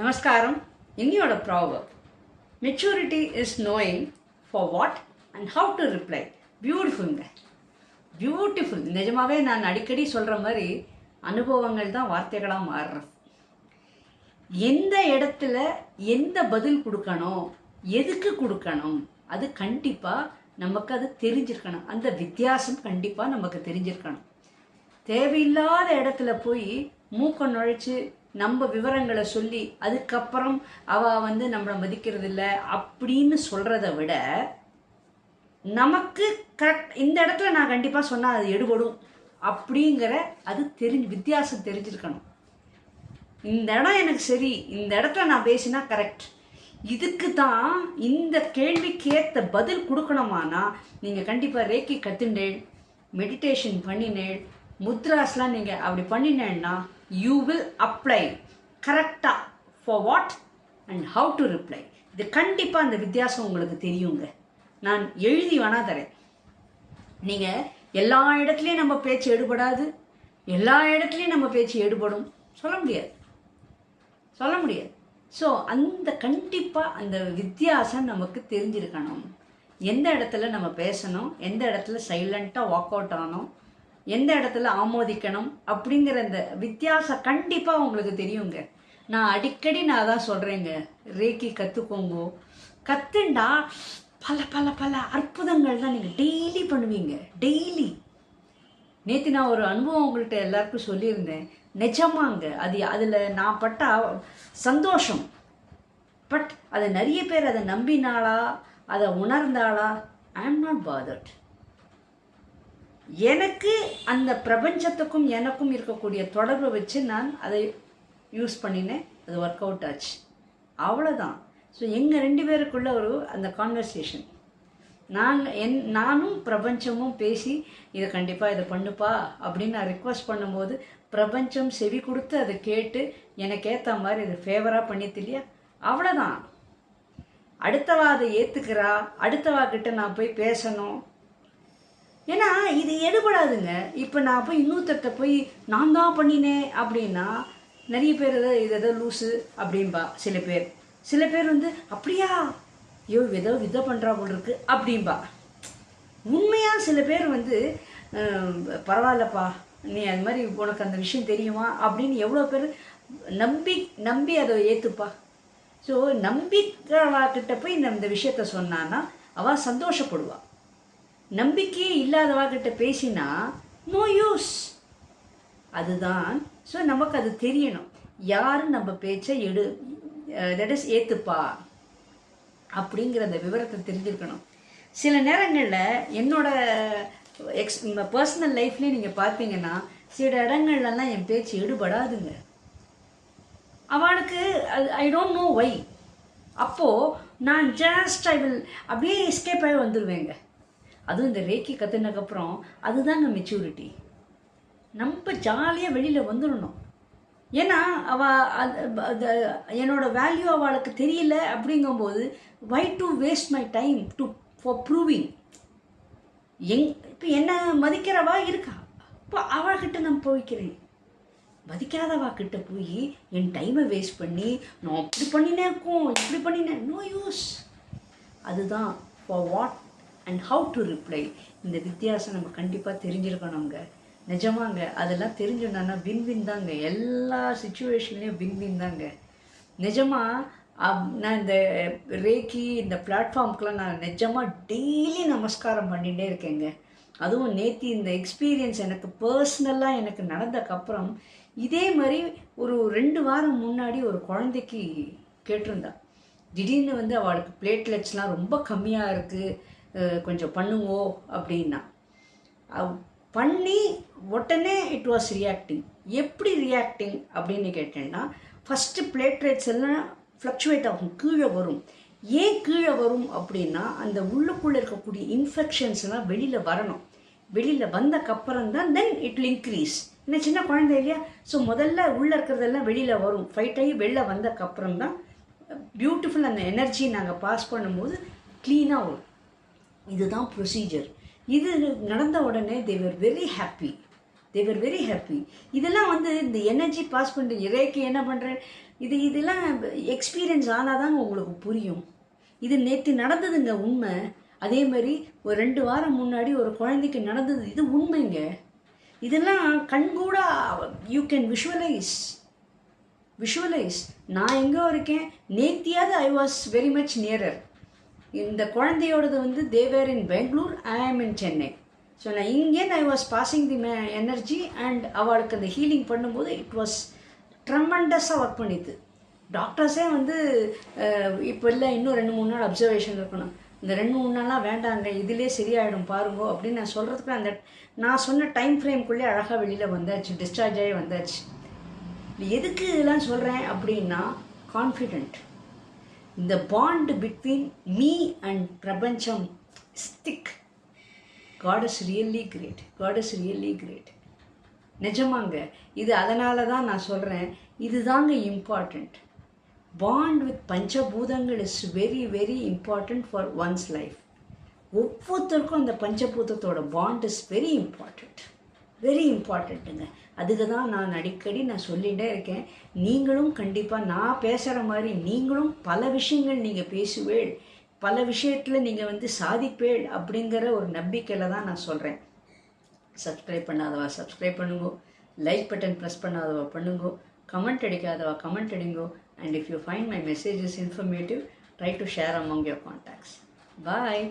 நமஸ்காரம். இன்னியோட proverb maturity is knowing for what and how to reply பியூட்டிஃபுல்ங்க beautiful நிஜமாவே நான் அடிக்கடி சொல்கிற மாதிரி அனுபவங்கள் தான் வார்த்தைகளாக மாறுறது. எந்த இடத்துல எந்த பதில் கொடுக்கணும் எதுக்கு கொடுக்கணும் அது கண்டிப்பாக நமக்கு அது தெரிஞ்சிருக்கணும். அந்த வித்தியாசம் கண்டிப்பாக நமக்கு தெரிஞ்சிருக்கணும். தேவையில்லாத இடத்துல போய் மூக்க நுழைச்சி நம்ம விவரங்களை சொல்லி அதுக்கப்புறம் அவ வந்து நம்மளை மதிக்கிறது இல்லை அப்படின்னு சொல்கிறத விட நமக்கு கரெக்ட் இந்த இடத்துல நான் கண்டிப்பாக சொன்னால் அது எடுபடும் அப்படிங்கிற அது தெரிஞ்சு வித்தியாசம் தெரிஞ்சிருக்கணும். இந்த இடம் எனக்கு சரி இந்த இடத்துல நான் பேசினா கரெக்ட் இதுக்கு தான் இந்த கேள்விக்கு ஏற்ற பதில் கொடுக்கணுமானா நீங்கள் கண்டிப்பாக ரேக்கி கத்துண்டேள் மெடிடேஷன் பண்ணினேள் முத்ராஸ்லாம் நீங்கள் அப்படி பண்ணினேன்னா யூ வில் அப்ளை கரெக்டாக for what and how to reply இது கண்டிப்பாக அந்த வித்தியாசம் உங்களுக்கு தெரியுங்க. நான் எழுதி வேணா தரேன். நீங்கள் எல்லா இடத்துலையும் நம்ம பேச்சு எடுபடாது. எல்லா இடத்துலையும் நம்ம பேச்சு எடுபடும். சொல்ல முடியாது. சொல்ல முடியாது. ஸோ அந்த கண்டிப்பாக அந்த வித்தியாசம் நமக்கு தெரிஞ்சிருக்கணும். எந்த இடத்துல நம்ம பேசணும்? எந்த இடத்துல சைலண்ட்டாக வாக் அவுட் ஆனோம்? எந்த இடத்துல ஆமோதிக்கணும் அப்படிங்கிற இந்த வித்தியாசம் கண்டிப்பாக உங்களுக்கு தெரியுங்க. நான் அடிக்கடி நான் அதான் சொல்கிறேங்க ரேக்கி கற்றுக்கோங்கோ கத்துண்டா பல பல பல அற்புதங்கள் தான் நீங்கள் டெய்லி பண்ணுவீங்க. டெய்லி. நேற்று நான் ஒரு அனுபவம் உங்கள்கிட்ட எல்லாருக்கும் சொல்லியிருந்தேன். நிஜமாங்க. அது அதில் நான் பட்ட சந்தோஷம். பட் அதை நிறைய பேர் அதை நம்பினாளா அதை உணர்ந்தாளா? ஐ எம் நாட் பாதர்ட் எனக்கு அந்த பிரபஞ்சத்துக்கும் எனக்கும் இருக்கக்கூடிய தொடர்பை வச்சு நான் அதை யூஸ் பண்ணினேன். அது ஒர்க் அவுட் ஆச்சு. அவ்வளோதான் ஸோ எங்கள் ரெண்டு பேருக்குள்ள ஒரு அந்த கான்வர்சேஷன் நாங்கள் என் நானும் பிரபஞ்சமும் பேசி இதை கண்டிப்பாக இதை பண்ணுப்பா அப்படின்னு நான் ரிக்வஸ்ட் பண்ணும்போது பிரபஞ்சம் செவி கொடுத்து அதை கேட்டு எனக்கு ஏற்ற மாதிரி இதை ஃபேவராக பண்ணித்து இல்லையா அவ்வளோதான் அடுத்தவா அதை ஏற்றுக்கிறா அடுத்தவா கிட்ட நான் போய் பேசணும். ஏன்னா இது எடுபடாதுங்க. இப்போ நான் போய் இன்னொருத்தர்கிட்ட போய் நான் தான் பண்ணினேன் அப்படின்னா நிறைய பேர் எதோ இது எதோ லூஸு அப்படின்பா சில பேர். சில பேர் வந்து அப்படியா? ஐயோ ஏதோ விதை பண்ணுறா போல் இருக்கு அப்படின்பா உண்மையாக சில பேர் வந்து பரவாயில்லப்பா. நீ அது மாதிரி உனக்கு அந்த விஷயம் தெரியுமா? அப்படின்னு எவ்வளோ பேர் நம்பி நம்பி அதை ஏற்றுப்பா ஸோ நம்பிக்கைவா கிட்ட போய் இந்த விஷயத்த சொன்னான்னா அவள் சந்தோஷப்படுவாள் நம்பிக்கையே இல்லாதவாகிட்ட பேசினா நோ யூஸ் அதுதான். ஸோ நமக்கு அது தெரியணும். யார் நம்ம பேச்சை எடு தட் இஸ் ஏத்துப்பா அப்படிங்கிற அந்த விவரத்தை தெரிஞ்சிருக்கணும். சில நேரங்களில் என்னோட எக்ஸ் பர்சனல் லைஃப்லேயே நீங்கள் பார்த்தீங்கன்னா சில இடங்கள்லலாம் என் பேச்சு எடுபடாதுங்க. அவளுக்கு ஐ டோன்ட் நோ வை அப்போது நான் ஜஸ்ட் ஐ வில் அப்படியே எஸ்கேப் ஆகி வந்துடுவேங்க அதுவும் இந்த ரேக்கி கற்றுனதுக்கப்புறம் அதுதாங்க மெச்சூரிட்டி நம்ம ஜாலியாக வெளியில் வந்துடணும் ஏன்னா அவ அது- என்னோட வேல்யூ அவளுக்கு தெரியல அப்படிங்கும்போது why to waste my time to for proving எங் இப்போ என்ன மதிக்கிறவா இருக்கா? இப்போ அவள்கிட்ட நான் போய்க்கிறேன். மதிக்காதவா கிட்ட போய் என் டைமை வேஸ்ட் பண்ணி நான் அப்படி பண்ணினேக்கும் இப்படி பண்ணினேன். நோ யூஸ் அதுதான் for what and how to reply இந்த வித்தியாசம் நம்ம கண்டிப்பாக தெரிஞ்சிருக்கணுங்க. நிஜமாங்க அதெல்லாம் தெரிஞ்சுனா வின் வின் தாங்க. எல்லா சுச்சுவேஷன்லேயும் வின் வின் தாங்க நிஜமாக நான் இந்த ரேக்கி இந்த பிளாட்ஃபார்ம்க்கெலாம் நான் நிஜமாக டெய்லி நமஸ்காரம் பண்ணிகிட்டே இருக்கேங்க. அதுவும் நேத்தி இந்த எக்ஸ்பீரியன்ஸ் எனக்கு பர்சனலாக எனக்கு நடந்தக்கப்புறம் இதே மாதிரி ஒரு ரெண்டு வாரம் முன்னாடி ஒரு குழந்தைக்கு கேட்டிருந்தா. திடீர்னு வந்து அவளுக்கு பிளேட்லெட்ஸ்லாம் ரொம்ப கம்மியாக இருக்குது கொஞ்சம் பண்ணுங்கோ அப்படின்னா. பண்ணி உடனே இட் வாஸ் ரியாக்டிங் எப்படி ரியாக்டிங் அப்படின்னு கேட்டேன்னா ஃபஸ்ட்டு பிளேட்ரேட்ஸ் எல்லாம் ஃப்ளக்சுவேட் ஆகும் கீழே வரும். ஏன் கீழே வரும் அப்படின்னா அந்த உள்ளுக்குள்ளே இருக்கக்கூடிய இன்ஃபெக்ஷன்ஸ் எல்லாம் வெளியில் வரணும். வெளியில் வந்தக்கப்புறம் தான் தென் இட் வில் இன்க்ரீஸ் ஏன்னா சின்ன குழந்தை இல்லையா? ஸோ முதல்ல உள்ளே இருக்கிறதெல்லாம் வெளியில் வரும். ஃபைட் ஆகி வெளில வந்தக்கப்புறம் தான் பியூட்டிஃபுல் அந்த எனர்ஜி நாங்கள் பாஸ் பண்ணும்போது க்ளீனாக வரும். இதுதான் ப்ரொசீஜர் இது நடந்த உடனே they were very happy they were very happy இதெல்லாம் வந்து இந்த எனர்ஜி பாஸ் பண்ணுற இறைக்கு என்ன பண்ணுறேன் இது இதெல்லாம் எக்ஸ்பீரியன்ஸ் ஆனாதாங்க உங்களுக்கு புரியும். இது நேற்று நடந்ததுங்க உண்மை. அதே மாதிரி ஒரு ரெண்டு வாரம் முன்னாடி ஒரு குழந்தைக்கு நடந்தது இது உண்மைங்க. இதெல்லாம் கண்கூட யூ கேன் விஷுவலைஸ் விஷுவலைஸ் நான் எங்கே இருக்கேன். நேத்தியாவது I was very much nearer இந்த குழந்தையோடது வந்து தேவேர் இன் பெங்களூர் ஐ ஆம் இன் சென்னை ஸோ நான் இங்கேருந்து I was passing the may energy and அவளுக்கு அந்த ஹீலிங் பண்ணும்போது இட் வாஸ் ட்ரமண்டஸாக ஒர்க் பண்ணிது. டாக்டர்ஸே வந்து இப்போ இல்லை இன்னும் ரெண்டு மூணு நாள் அப்சர்வேஷன் இருக்கணும். இந்த ரெண்டு மூணு நாளாக வேண்டாங்க இதிலே சரியாயிடும் பாருங்கோ அப்படின்னு நான் சொல்கிறதுக்கு அந்த நான் சொன்ன டைம் ஃப்ரேம்குள்ளே அழகாக வெளியில் வந்தாச்சு டிஸ்சார்ஜ் ஆகி வந்தாச்சு. எதுக்கு இதெல்லாம் சொல்கிறேன் அப்படின்னா கான்ஃபிடென்ட் இந்த பாண்ட் பிட்வீன் மீ அண்ட் பிரபஞ்சம் stick God is really great God is really great நிஜமாங்க இது அதனால தான் நான் சொல்கிறேன் இதுதாங்க இம்பார்ட்டண்ட் பாண்ட் வித் பஞ்சபூதங்கள் is very very important for one's life ஒவ்வொருத்தருக்கும் அந்த பஞ்சபூதத்தோட bond is very important very இம்பார்ட்டண்ட்டுங்க அதுக்கு தான் நான் அடிக்கடி நான் சொல்லிகிட்டே இருக்கேன். நீங்களும் கண்டிப்பாக நான் பேசுகிற மாதிரி நீங்களும் பல விஷயங்கள் நீங்கள் பேசுவேள். பல விஷயத்தில் நீங்கள் வந்து சாதிப்பேள் அப்படிங்கிற ஒரு நம்பிக்கையில் தான் நான் சொல்கிறேன் சப்ஸ்கிரைப் பண்ணாதவா சப்ஸ்கிரைப் பண்ணுங்கோ. லைக் பட்டன் ப்ரெஸ் பண்ணாதவா பண்ணுங்கோ. கமெண்ட் அடிக்காதவா comment அடிங்கோ. And if you find my messages informative try to share among your contacts bye